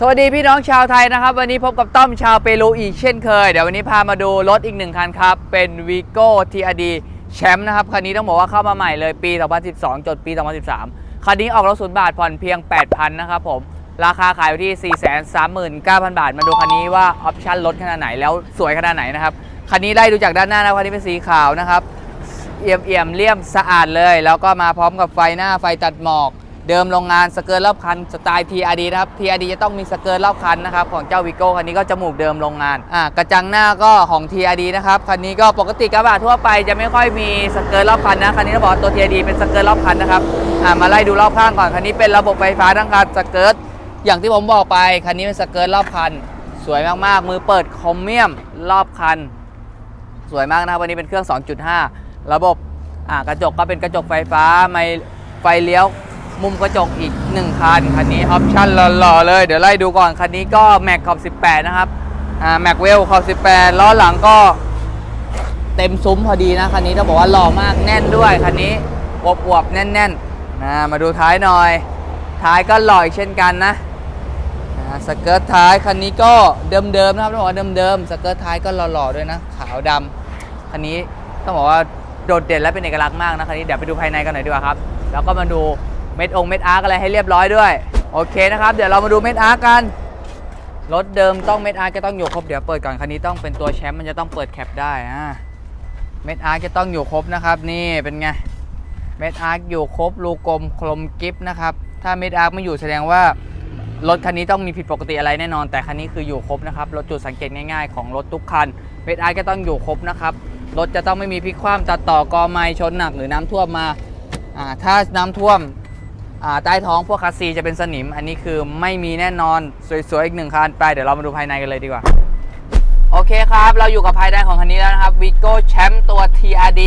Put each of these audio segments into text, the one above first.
สวัสดีพี่น้องชาวไทยนะครับ วันนี้พบกับต้อมชาวเปรูอีกเช่นเคย เดี๋ยววันนี้พามาดูรถอีกหนึ่งคันครับ เป็น v i g o TRD แชมป์นะครับ คันนี้ต้องบอกว่าเข้ามาใหม่เลยปี 2012จนปี 2013 คันนี้ออกรถศูนย์บาทผ่อนเพียง 8,000 นะครับผม ราคาขายอยู่ที่ 439,000 บาท มาดูคันนี้ว่าออปชั่นลดขนาดไหนแล้วสวยขนาดไหนนะครับ คันนี้ได้ดูจากด้านหน้านะคันนี้เป็นสีขาวนะครับ เอี่ยมเอี่ยมเลี่ยมสะอาดเลย แล้วก็มาพร้อมกับไฟหน้าไฟตัดหมอก เดิมโรงงานสเกิร์ตรอบคันสไตล์ TRD นะครับ TRD จะต้องมีสเกิร์ตรอบคันนะครับของเจ้าวิโก้คันนี้ก็จมูกเดิมโรงงานอ่ากระจังหน้าก็ของ TRD นะครับคันนี้ก็ปกติกระบะทั่วไปจะไม่ค่อยมีสเกิร์ตรอบคันนะคันนี้ต้องบอกว่าตัว TRD เป็นสเกิร์ตรอบคันนะครับอ่ามาไล่ดูรอบข้างก่อนคันนี้เป็นระบบไฟฟ้าทั้งคันสเกิร์ตอย่างที่ผมบอกไปคันนี้เป็นสเกิร์ตรอบคัน สวยมากๆ มือเปิดคอมเมียมรอบคัน สวยมากนะครับวันนี้เป็นเครื่อง 2.5 ระบบอ่ากระจกก็เป็นกระจกไฟฟ้าไม่ไฟเลี้ยว มุมกระจกอีก 1 คัน คันนี้ออปชั่นหล่อๆเลย เดี๋ยวไล่ดูก่อน คันนี้ก็แม็กขอบ 18 นะครับอ่าแม็กเวลขอบ 18 ล้อหลังก็เต็มซุ้มพอดีนะ คันนี้ต้องบอกว่าหล่อมากแน่นด้วย คันนี้อวบๆ แน่นๆนะมาดูท้ายหน่อย ท้ายก็หล่ออเช่นกันนะสเกิร์ตท้ายคันนี้ก็เดิมๆนะครับต้องบอกว่าเดิมๆสเกิร์ตท้ายก็หล่อๆด้วยนะ ขาวดำคันนี้ต้องบอกว่าโดดเด่นและเป็นเอกลักษณ์มากนะคันนี้เดี๋ยวไปดูภายในกันหน่อยดีกว่าครับ แล้วก็มาดู เม็ดองเม็ดอาร์กอะไรให้เรียบร้อยด้วย โอเคนะครับ เดี๋ยวเรามาดูเม็ดอาร์กกัน รถเดิมต้องเม็ดอาร์ก็ต้องอยู่ครบ เดี๋ยวเปิดก่อนคันนี้ต้องเป็นตัวแชมป์มันจะต้องเปิดแคปได้อ่าเม็ดอาร์ก็ต้องอยู่ครบนะครับ นี่เป็นไง เม็ดอาร์คอยู่ครบรูกลมคลมกิฟนะครับ ถ้าเม็ดอาร์คไม่อยู่แสดงว่ารถคันนี้ต้องมีผิดปกติอะไรแน่นอน แต่คันนี้คืออยู่ครบนะครับ รถจุดสังเกตง่ายๆของรถทุกคัน เม็ดอาร์ก็ต้องอยู่ครบนะครับ รถจะต้องไม่มีพลิกคว่ำตัดต่อกอไม้ชนหนักหรือน้ำท่วมมา ถ้าน้ำท่วม ใต้ท้องพวกคัสซีจะเป็นสนิม อันนี้คือไม่มีแน่นอนสวยๆอีกหนึ่งคันไปเดี๋ยวเรามาดูภายในกันเลยดีกว่า โอเคครับ เราอยู่กับภายในของคันนี้แล้วนะครับ Vigo Champ ตัว TRD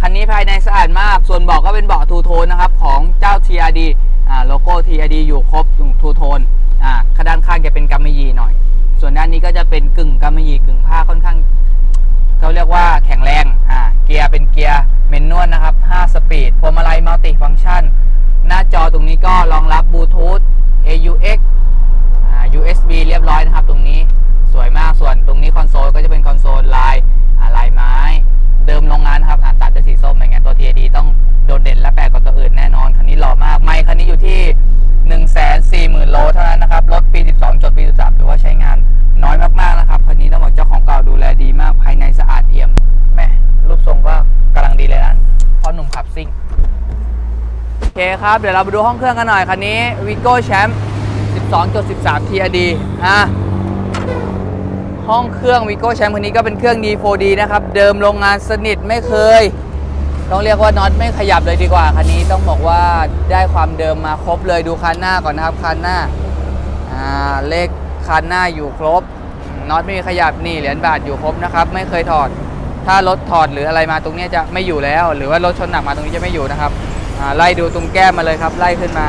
คันนี้ภายในสะอาดมาก ส่วนเบาะก็เป็นเบาะทูโทนนะครับของเจ้า TRD อ่าโลโก้ TRD อยู่ครบทูโทนอ่าด้านข้างจะเป็นกัมมะหยี่หน่อย ส่วนด้านนี้ก็จะเป็นกึ่งกัมมะหยี่กึ่งผ้าค่อนข้างเขาเรียกว่าแข็งแรงอ่าเกียร์เป็นเกียร์เมนนวลนะครับ5สปีดพวงมาลัยมัลติฟัง c t ชัน หน้าจอ ตรงนี้ก็รองรับบลู เครับ เดี๋ยวเราไปดูห้องเครื่องกันหน่อยคันนี้ Vigo Champ 12.13 TRD อะห้องเครื่อง Vigo Champ คันนี้ก็เป็นเครื่อง D4D นะครับ เดิมโรงงานสนิทไม่เคย ต้องเรียกว่าน็อตไม่ขยับเลยดีกว่า คันนี้ต้องบอกว่าได้ความเดิมมาครบเลยดูคันหน้าก่อนนะครับคันหน้าอ่าเลขคันหน้าอยู่ครบน็อตไม่มีขยับนี่เหรียญบาทอยู่ครบนะครับ ไม่เคยถอด ถ้ารถถอดหรืออะไรมาตรงนี้จะไม่อยู่แล้ว หรือว่ารถชนหนักมาตรงนี้จะไม่อยู่นะครับ ไล่ดูตรงแก้มมาเลยครับ ไล่ขึ้นมา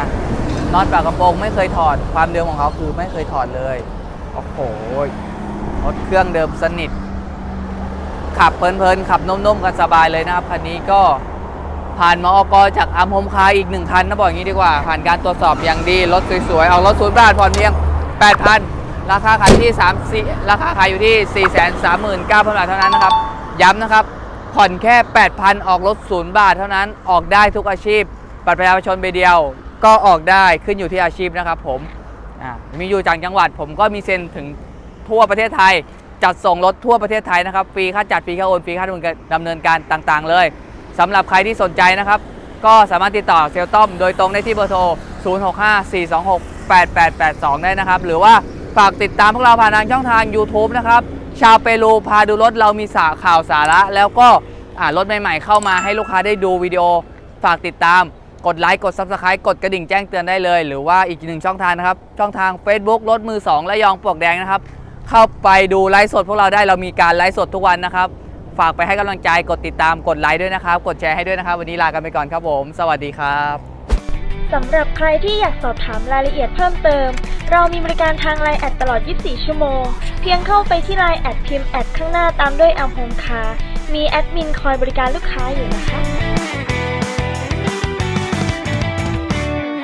น็อตปากกระโปรงไม่เคยถอดความเดิมของเขาคือไม่เคยถอดเลยโอ้โหรถเครื่องเดิมสนิท ขับเพลินๆขับนุ่มๆกันสบายเลยนะครับคันนี้ก็ผ่านมอกจากอัมโฮมคาอีกหนึ่งคันนะบอกอย่างนี้ดีกว่า ผ่านการตรวจสอบอย่างดี รถสวยๆ เอารถศูนย์บาทผ่อนเพียง 8,000 ราคาขายที่3 4ราคาขายอยู่ที่ 439,000 บาทเท่านั้นนะครับ ย้ำนะครับ ผ่อนแค่ 8,000 ออกรถศูนย์บาทเท่านั้นออกได้ทุกอาชีพ บัตรประชาชนใบเดียว ก็ออกได้ขึ้นอยู่ที่อาชีพนะครับผมมีอยู่จากจังหวัดผมก็มีเซ็นถึงทั่วประเทศไทย จัดส่งรถทั่วประเทศไทยนะครับฟรีค่าจัดฟรีค่าโอนฟรีค่าดำเนินการดำเนินการต่างๆ เลยสำหรับใครที่สนใจนะครับ ก็สามารถติดต่อเซลต้อมโดยตรงได้ที่เบอร์โทร 0654268882 ได้นะครับ หรือว่าฝากติดตามพวกเราผ่านทางช่องทาง YouTube นะครับ ชาวเปรูพาดูรถเรามีสาข่าวสาระ แล้วก็รถใหม่ๆเข้ามาให้ลูกค้าได้ดูวิดีโอฝากติดตาม กดไลค์กด Subscribe กดกระดิ่งแจ้งเตือนได้เลย หรือว่าอีกหนึ่งช่องทางนะครับ ช่องทาง Facebook รถมือ 2 และยองปลวกแดงนะครับ เข้าไปดูไลฟ์สดพวกเราได้เรามีการไลฟ์สดทุกวันนะครับ ฝากไปให้กำลังใจกดติดตามกดไลค์ด้วยนะครับ กดแชร์ให้ด้วยนะครับ วันนี้ลากันไปก่อนครับผม สวัสดีครับ สำหรับใครที่อยากสอบถามรายละเอียดเพิ่มเติม เรามีบริการทางไลน์แอดตลอด 24 ชั่วโมง เพียงเข้าไปที่ไลน์แอดพิมพ์แอดข้างหน้าตามด้วยอัมโฮมคามีแอดมินคอยบริการลูกค้าอยู่นะคะ